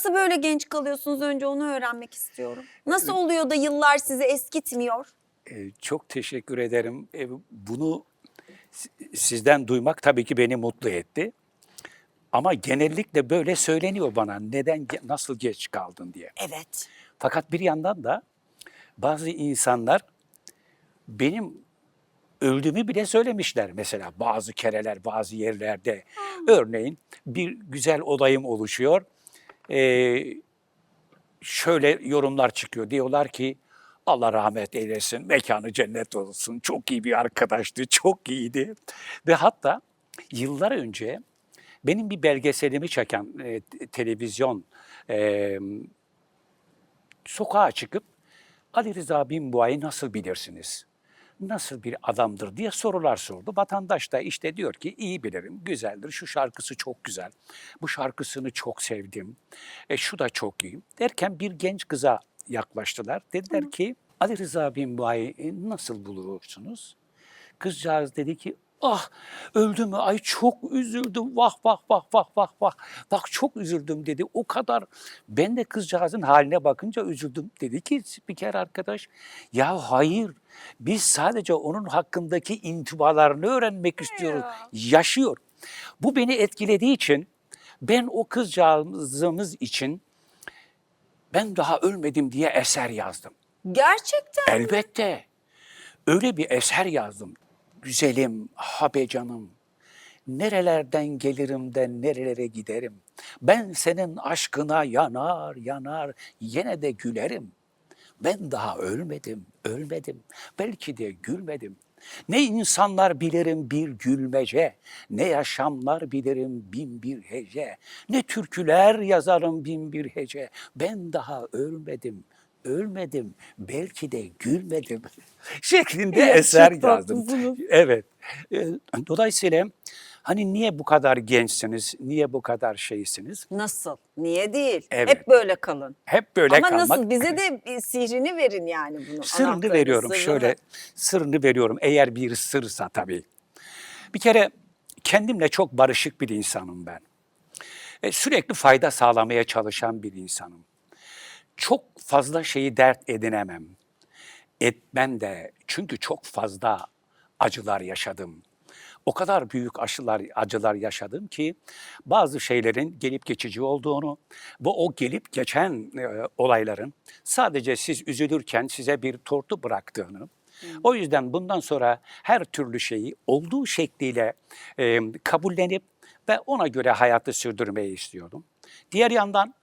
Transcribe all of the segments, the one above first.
nasıl böyle genç kalıyorsunuz önce onu öğrenmek istiyorum. Nasıl oluyor da yıllar sizi eskitmiyor? Ee, Çok teşekkür ederim. Ee, Bunu si- sizden duymak tabii ki beni mutlu etti. Ama genellikle böyle söyleniyor bana neden nasıl geç kaldın diye. Evet. Fakat bir yandan da bazı insanlar benim öldüğümü bile söylemişler mesela bazı kereler, bazı yerlerde. Örneğin bir güzel olayım oluşuyor. Ee, şöyle yorumlar çıkıyor. Diyorlar ki Allah rahmet eylesin, mekanı cennet olsun. Çok iyi bir arkadaştı, çok iyiydi. Ve hatta yıllar önce benim bir belgeselimi çeken e, te- televizyon e, sokağa çıkıp Ali Rıza Binboğa'yı nasıl bilirsiniz? Nasıl bir adamdır diye sorular sordu. Vatandaş da işte diyor ki iyi bilirim, güzeldir, şu şarkısı çok güzel, bu şarkısını çok sevdim, e, şu da çok iyi. Derken bir genç kıza yaklaştılar. Dediler ki Ali Rıza Binboğa'yı nasıl bulursunuz? Kızcağız dedi ki ah öldü mü ay çok üzüldüm vah vah vah vah vah vah bak çok üzüldüm dedi o kadar ben de kızcağızın haline bakınca üzüldüm dedi ki spiker arkadaş ya hayır biz sadece onun hakkındaki intibalarını öğrenmek istiyoruz yaşıyor bu beni etkilediği için ben o kızcağızımız için ben daha ölmedim diye eser yazdım. Gerçekten. Elbette. Öyle bir eser yazdım. Güzelim, habe canım. Nerelerden gelirim de nerelere giderim. Ben senin aşkına yanar yanar yine de gülerim. Ben daha ölmedim, ölmedim. Belki de gülmedim. Ne insanlar bilirim bir gülmece, ne yaşamlar bilirim bin bir hece, ne türküler yazarım bin bir hece. Ben daha ölmedim, ölmedim, belki de gülmedim şeklinde Ya, eser yazdım. Evet. Ee, Dolayısıyla hani niye bu kadar gençsiniz, niye bu kadar şeysiniz? Nasıl? Niye değil? Evet. Hep böyle kalın. Hep böyle Ama kalmak. nasıl? Bize de bir sihrini verin yani bunu. Sırrını veriyorum sırrını. şöyle. Sırrını veriyorum eğer bir sırsa tabii. Bir kere kendimle çok barışık bir insanım ben. E, sürekli fayda sağlamaya çalışan bir insanım. Çok fazla şeyi dert edinemem. Etmem de çünkü çok fazla acılar yaşadım. O kadar büyük aşılar, acılar yaşadım ki bazı şeylerin gelip geçici olduğunu ve o gelip geçen e, olayların sadece siz üzülürken size bir tortu bıraktığını, o yüzden bundan sonra her türlü şeyi olduğu şekliyle e, kabullenip ve ona göre hayatı sürdürmeyi istiyordum. Diğer yandan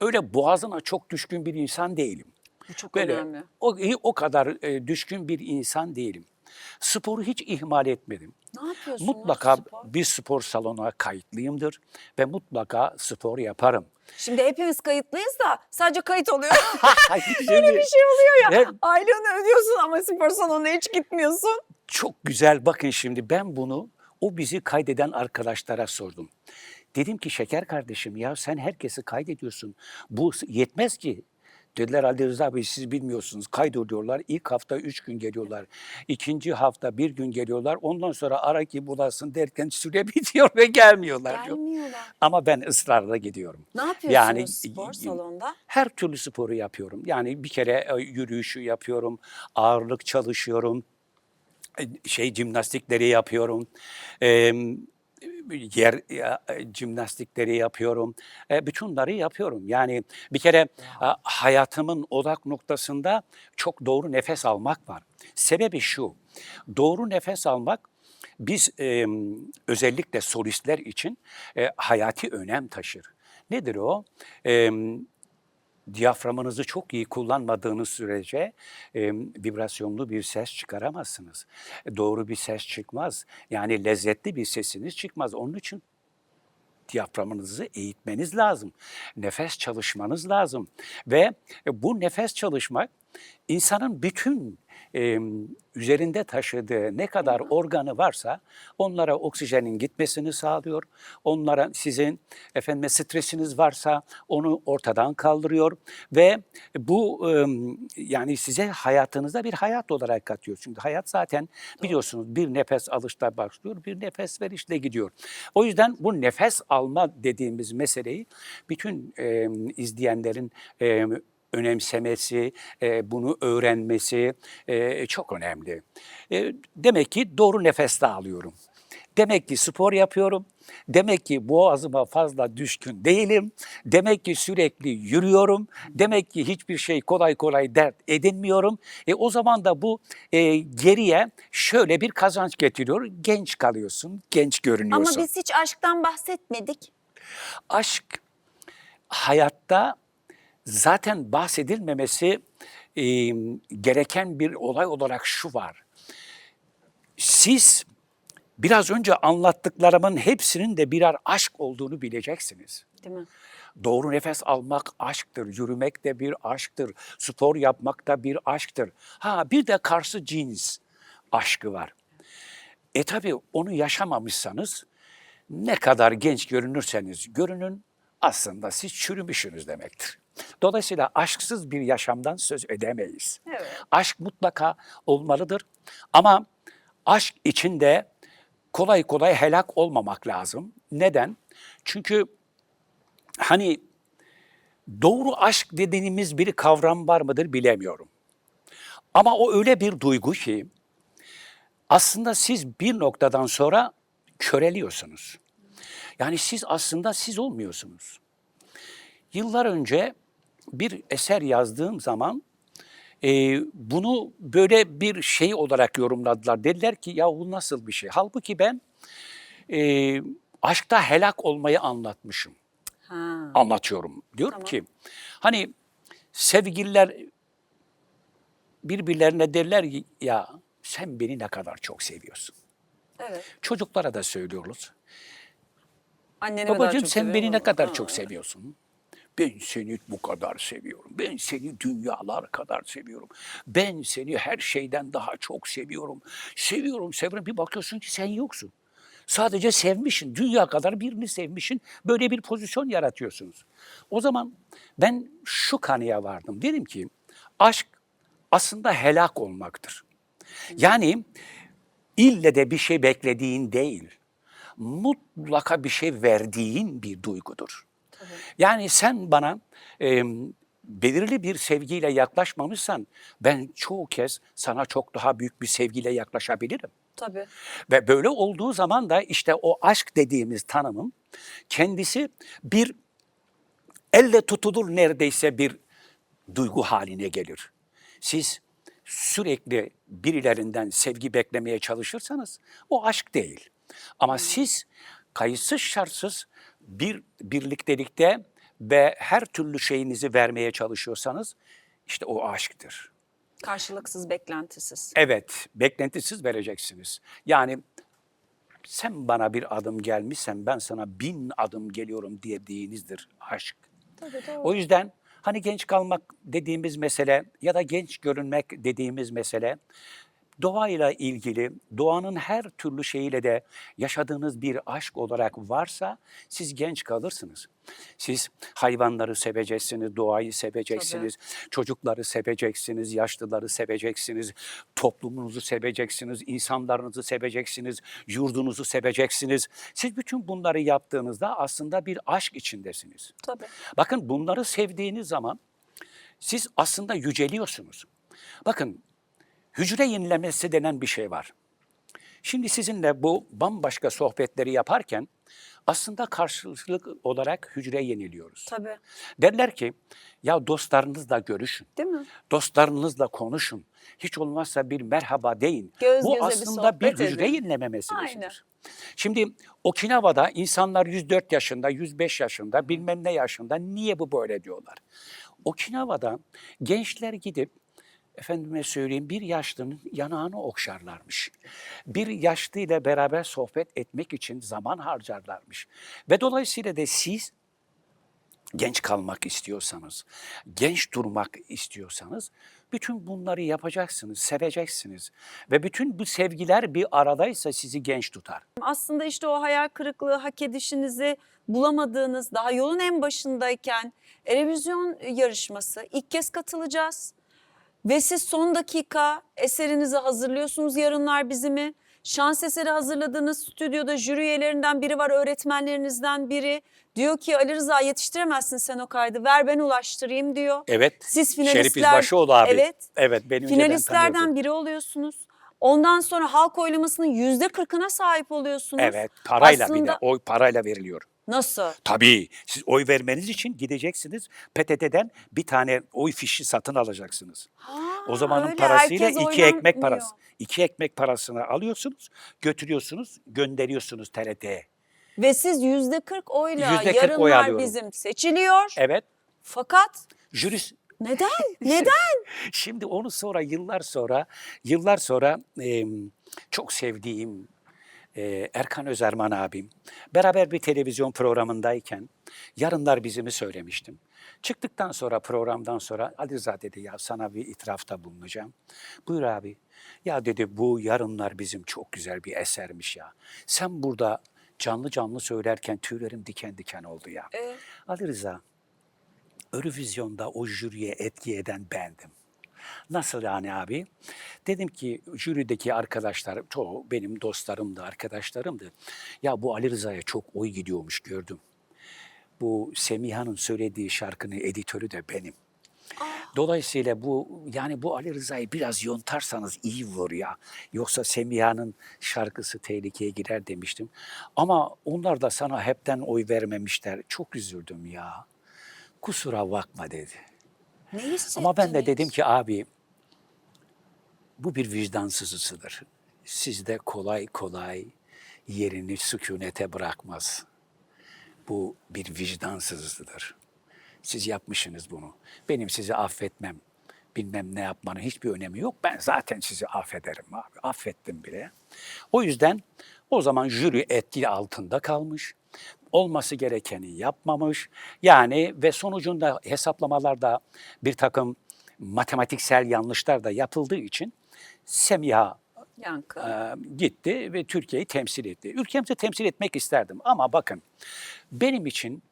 öyle boğazına çok düşkün bir insan değilim. Bu çok Böyle önemli. o, o kadar e, düşkün bir insan değilim. Sporu hiç ihmal etmedim. Ne yapıyorsunuz? Mutlaka spor? bir spor salonuna kayıtlıyımdır ve mutlaka spor yaparım. Şimdi hepimiz kayıtlıyız da sadece kayıt oluyor. Böyle bir şey oluyor ya. Ne- Aylığını ödüyorsun ama spor salonuna hiç gitmiyorsun. Çok güzel bakın şimdi ben bunu o bizi kaydeden arkadaşlara sordum. Dedim ki şeker kardeşim ya sen herkesi kaydediyorsun. Bu yetmez ki. Dediler Ali Rıza Bey siz bilmiyorsunuz kaydediyorlar. İlk hafta üç gün geliyorlar. İkinci hafta bir gün geliyorlar. Ondan sonra ara ki bulasın derken süre bitiyor ve gelmiyorlar. diyor. Gelmiyorlar. Ama ben ısrarla gidiyorum. Ne yapıyorsunuz Yani spor salonda? Her türlü sporu yapıyorum. Yani bir kere e, yürüyüşü yapıyorum, ağırlık çalışıyorum, e, şey jimnastikleri yapıyorum. e, yer e, jimnastikleri yapıyorum. E, Bütünleri yapıyorum. Yani bir kere e, hayatımın odak noktasında çok doğru nefes almak var. Sebebi şu. Doğru nefes almak biz e, özellikle solistler için e, hayati önem taşır. Nedir o? E, diyaframınızı çok iyi kullanmadığınız sürece e, vibrasyonlu bir ses çıkaramazsınız. Doğru bir ses çıkmaz. Yani lezzetli bir sesiniz çıkmaz. Onun için diyaframınızı eğitmeniz lazım. Nefes çalışmanız lazım. Ve bu nefes çalışmak insanın bütün e, üzerinde taşıdığı ne kadar organı varsa onlara oksijenin gitmesini sağlıyor. Onlara sizin efendim stresiniz varsa onu ortadan kaldırıyor ve bu e, yani size hayatınızda bir hayat olarak katıyor. Çünkü hayat zaten biliyorsunuz bir nefes alışta başlıyor, bir nefes verişle gidiyor. O yüzden bu nefes alma dediğimiz meseleyi bütün e, izleyenlerin e, önemsemesi, e, bunu öğrenmesi e, çok önemli. E, demek ki doğru nefes de alıyorum. Demek ki spor yapıyorum. Demek ki boğazıma fazla düşkün değilim. Demek ki sürekli yürüyorum. Demek ki hiçbir şey kolay kolay dert edinmiyorum. E, o zaman da bu e, geriye şöyle bir kazanç getiriyor. Genç kalıyorsun, genç Ama görünüyorsun. biz hiç aşktan bahsetmedik. Aşk hayatta zaten bahsedilmemesi e, gereken bir olay olarak şu var. Siz biraz önce anlattıklarımın hepsinin de birer aşk olduğunu bileceksiniz. Değil mi? Doğru nefes almak aşktır, yürümek de bir aşktır, spor yapmak da bir aşktır. Ha bir de karşı cins aşkı var. E tabi onu yaşamamışsanız ne kadar genç görünürseniz görünün aslında siz çürümüşsünüz demektir. Dolayısıyla aşksız bir yaşamdan söz edemeyiz. Evet. Aşk mutlaka olmalıdır ama aşk içinde kolay kolay helak olmamak lazım. Neden? Çünkü hani doğru aşk dediğimiz bir kavram var mıdır bilemiyorum. Ama o öyle bir duygu ki aslında siz bir noktadan sonra köreliyorsunuz. Yani siz aslında siz olmuyorsunuz. Yıllar önce bir eser yazdığım zaman e, bunu böyle bir şey olarak yorumladılar. Dediler ki ya bu nasıl bir şey? Halbuki ben e, aşkta helak olmayı anlatmışım Ha. anlatıyorum. Diyorum Tamam. ki hani sevgililer birbirlerine derler ki ya sen beni ne kadar çok seviyorsun. Evet. Çocuklara da söylüyoruz. Anneni Babacığım sen beni ne kadar çok seviyorsun. Ben seni bu kadar seviyorum. Ben seni dünyalar kadar seviyorum. Ben seni her şeyden daha çok seviyorum. Seviyorum, seviyorum. Bir bakıyorsun ki sen yoksun. Sadece sevmişsin. Dünya kadar birini sevmişsin. Böyle bir pozisyon yaratıyorsunuz. O zaman ben şu kanıya vardım. Dedim ki aşk aslında helak olmaktır. Yani ille de bir şey beklediğin değil, mutlaka bir şey verdiğin bir duygudur. Yani sen bana e, belirli bir sevgiyle yaklaşmamışsan ben çoğu kez sana çok daha büyük bir sevgiyle yaklaşabilirim. Tabii. Ve böyle olduğu zaman da işte o aşk dediğimiz tanımın kendisi bir elle tutulur neredeyse bir duygu haline gelir. Siz sürekli birilerinden sevgi beklemeye çalışırsanız o aşk değil. Ama siz kayıtsız şartsız bir birliktelikte ve her türlü şeyinizi vermeye çalışıyorsanız işte o aşktır. Karşılıksız, beklentisiz. Evet, beklentisiz vereceksiniz. Yani sen bana bir adım gelmişsen ben sana bin adım geliyorum dediğinizdir aşk. Tabii doğru. O yüzden hani genç kalmak dediğimiz mesele ya da genç görünmek dediğimiz mesele doğayla ilgili, doğanın her türlü şeyiyle de yaşadığınız bir aşk olarak varsa siz genç kalırsınız. Siz hayvanları seveceksiniz, doğayı seveceksiniz, çocukları seveceksiniz, yaşlıları seveceksiniz, toplumunuzu seveceksiniz, insanlarınızı seveceksiniz, yurdunuzu seveceksiniz. Siz bütün bunları yaptığınızda aslında bir aşk içindesiniz. Tabii. Bakın bunları sevdiğiniz zaman siz aslında yüceliyorsunuz. Bakın hücre yenilemesi denen bir şey var. Şimdi sizinle bu bambaşka sohbetleri yaparken aslında karşılıklı olarak hücre yeniliyoruz. Tabii. Derler ki ya dostlarınızla görüşün, Değil mi? dostlarınızla konuşun. Hiç olmazsa bir merhaba deyin. Göz Bu bir aslında bir, sohbet hücre edin. yenileme meselesidir. Aynen. Şimdi Okinawa'da insanlar 104 yaşında, 105 yaşında, bilmem ne yaşında niye bu böyle diyorlar? Okinawa'da gençler gidip efendime söyleyeyim bir yaşlının yanağını okşarlarmış. Bir yaşlı ile beraber sohbet etmek için zaman harcarlarmış. Ve dolayısıyla da siz genç kalmak istiyorsanız, genç durmak istiyorsanız bütün bunları yapacaksınız, seveceksiniz. Ve bütün bu sevgiler bir aradaysa sizi genç tutar. Aslında işte o hayal kırıklığı, hak edişinizi bulamadığınız, daha yolun en başındayken Erevizyon yarışması ilk kez katılacağız. Ve siz son dakika eserinizi hazırlıyorsunuz yarınlar bizimi. Şans eseri hazırladığınız stüdyoda jüri üyelerinden biri var, öğretmenlerinizden biri. Diyor ki Ali Rıza yetiştiremezsin sen o kaydı, ver ben ulaştırayım diyor. Evet. Siz Şerif finalistler, İzbaşıoğlu abi. Evet. Evet. Beni önceden Finalistlerden biri oluyorsunuz. Ondan sonra halk oylamasının yüzde kırkına sahip oluyorsunuz. Evet. Parayla bir de. Aslında- Oy parayla veriliyor. Nasıl? Tabii. Siz oy vermeniz için gideceksiniz. PTT'den bir tane oy fişi satın alacaksınız. Ha, O zamanın öyle. parasıyla Herkes iki ekmek oynanmıyor. parası. İki ekmek parasını alıyorsunuz, götürüyorsunuz, gönderiyorsunuz TRT'ye. Ve siz yüzde kırk oyla Yüzde kırk oy yarınlar alıyorum. bizim seçiliyor. Evet. Fakat Jüri neden? Neden? Şimdi onu sonra yıllar sonra yıllar sonra e, çok sevdiğim e, Erkan Özerman abim beraber bir televizyon programındayken yarınlar bizimi söylemiştim. Çıktıktan sonra programdan sonra Ali Rıza dedi ya sana bir itirafta bulunacağım. Buyur abi. Ya dedi bu yarınlar bizim çok güzel bir esermiş ya. Sen burada canlı canlı söylerken tüylerim diken diken oldu ya. Evet. Ali Rıza Eurovizyon'da o jüriye etki eden bendim. Nasıl yani abi? Dedim ki jürideki arkadaşlar, çoğu benim dostlarımdı, arkadaşlarımdı. Ya bu Ali Rıza'ya çok oy gidiyormuş gördüm. Bu Semiha'nın söylediği şarkının editörü de benim. Dolayısıyla bu yani bu Ali Rıza'yı biraz yontarsanız iyi olur ya. Yoksa Semiha'nın şarkısı tehlikeye girer demiştim. Ama onlar da sana hepten oy vermemişler. Çok üzüldüm ya. Kusura bakma dedi. Ne? Ama ben de dedim ki abi bu bir vicdan sızısıdır. Sizde kolay kolay yerini sükunete bırakmaz. Bu bir vicdan sızısıdır. Siz yapmışsınız bunu. Benim sizi affetmem, bilmem ne yapmanın hiçbir önemi yok. Ben zaten sizi affederim abi. Affettim bile. O yüzden o zaman jüri etki altında kalmış. Olması gerekeni yapmamış. Yani ve sonucunda hesaplamalarda bir takım matematiksel yanlışlar da yapıldığı için Semiha Yankı. e, gitti ve Türkiye'yi temsil etti. Ülkemizi temsil etmek isterdim ama bakın benim için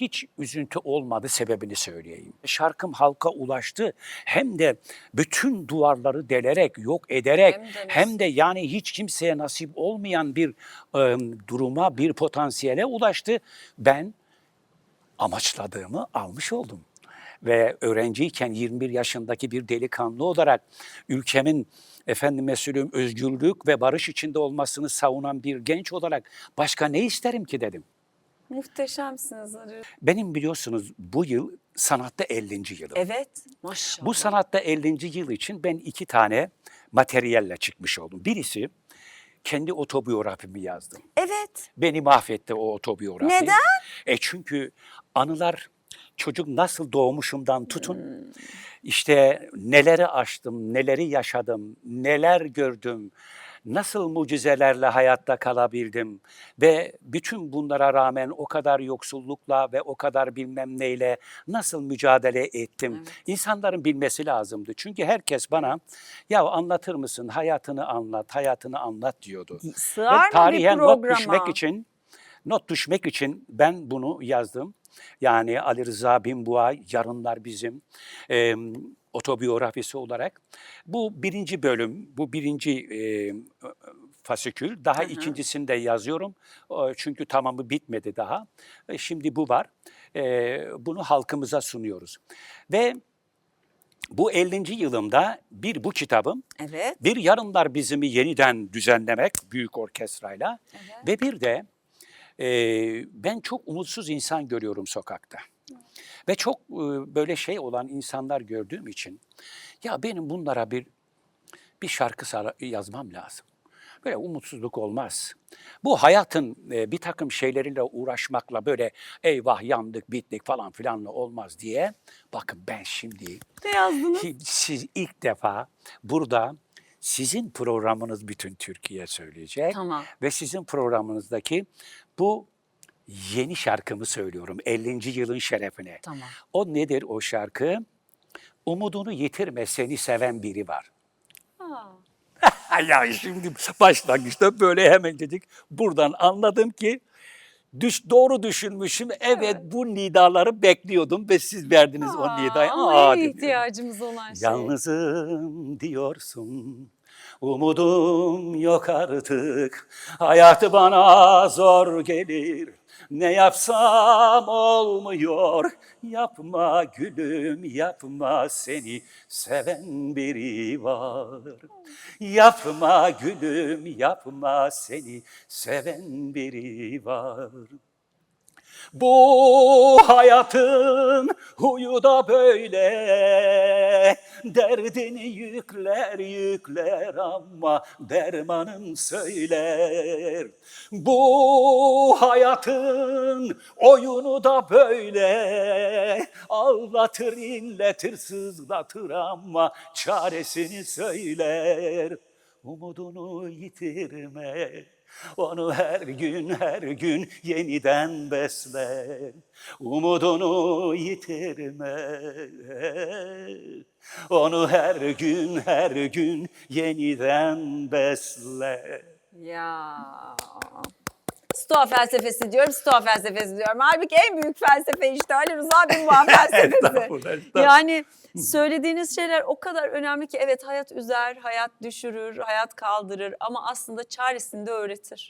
hiç üzüntü olmadı sebebini söyleyeyim. Şarkım halka ulaştı hem de bütün duvarları delerek, yok ederek Hem de hem de yani hiç kimseye nasip olmayan bir e, duruma, bir potansiyele ulaştı. Ben amaçladığımı almış oldum. Ve öğrenciyken 21 yaşındaki bir delikanlı olarak ülkemin efendime söyleyeyim özgürlük ve barış içinde olmasını savunan bir genç olarak başka ne isterim ki dedim. Muhteşemsiniz Ali. Benim biliyorsunuz bu yıl sanatta 50. yılım. Evet. Maşallah. Bu sanatta 50. yıl için ben iki tane materyalle çıkmış oldum. Birisi kendi otobiyografimi yazdım. Evet. Beni mahvetti o otobiyografi. Neden? E çünkü anılar çocuk nasıl doğmuşumdan tutun. işte neleri aştım, neleri yaşadım, neler gördüm. Nasıl mucizelerle hayatta kalabildim ve bütün bunlara rağmen o kadar yoksullukla ve o kadar bilmem neyle nasıl mücadele ettim. Evet. İnsanların bilmesi lazımdı. Çünkü herkes bana ya anlatır mısın hayatını anlat, hayatını anlat diyordu. Sığar Ve mı bir tarihe not düşmek için not düşmek için ben bunu yazdım. Yani Ali Rıza Binboğa Yarınlar Bizim e, otobiyografisi olarak. Bu birinci bölüm, bu birinci e, fasikül. Daha Hı hı. ikincisini de yazıyorum. Çünkü tamamı bitmedi daha. E, Şimdi bu var. E, bunu halkımıza sunuyoruz. Ve bu 50. yılımda bir bu kitabım Evet. bir yarınlar bizimi yeniden düzenlemek büyük orkestrayla Evet. ve bir de e, ben çok umutsuz insan görüyorum sokakta. Ve çok e, böyle şey olan insanlar gördüğüm için ya benim bunlara bir bir şarkı yazmam lazım. Böyle umutsuzluk olmaz. Bu hayatın e, bir takım şeyleriyle uğraşmakla böyle eyvah yandık bittik falan filanla olmaz diye. Bakın ben şimdi Ne yazdınız? siz ilk defa burada sizin programınız bütün Türkiye söyleyecek Tamam. ve sizin programınızdaki bu Yeni şarkımı söylüyorum 50. yılın şerefine. Tamam. O nedir o şarkı? Umudunu yitirme seni seven biri var. Aa, ya şimdi başlangıçta böyle hemen dedik. Buradan anladım ki düş, doğru düşünmüşüm. Evet, bu nidaları bekliyordum ve siz verdiniz o nidayı. Aa, ihtiyacımız olan şey. Yalnızım diyorsun, umudum yok artık. Hayat bana zor gelir, ne yapsam olmuyor. Yapma gülüm yapma seni seven biri var. Yapma gülüm yapma seni seven biri var. Bu hayatın huyu da böyle. Derdini yükler yükler ama dermanın söyler. Bu hayatın oyunu da böyle. Ağlatır inletir sızlatır ama çaresini söyler. Umudunu yitirme onu her gün her gün yeniden besle. Umudunu yitirme. Onu her gün her gün yeniden besle. Ya. Stoa felsefesi diyorum, Stoa felsefesi diyorum. Halbuki en büyük felsefe işte Ali Rıza Bin Muhan felsefesi. Estağfurullah, estağfurullah. yani söylediğiniz şeyler o kadar önemli ki evet hayat üzer, hayat düşürür, hayat kaldırır ama aslında çaresini de öğretir.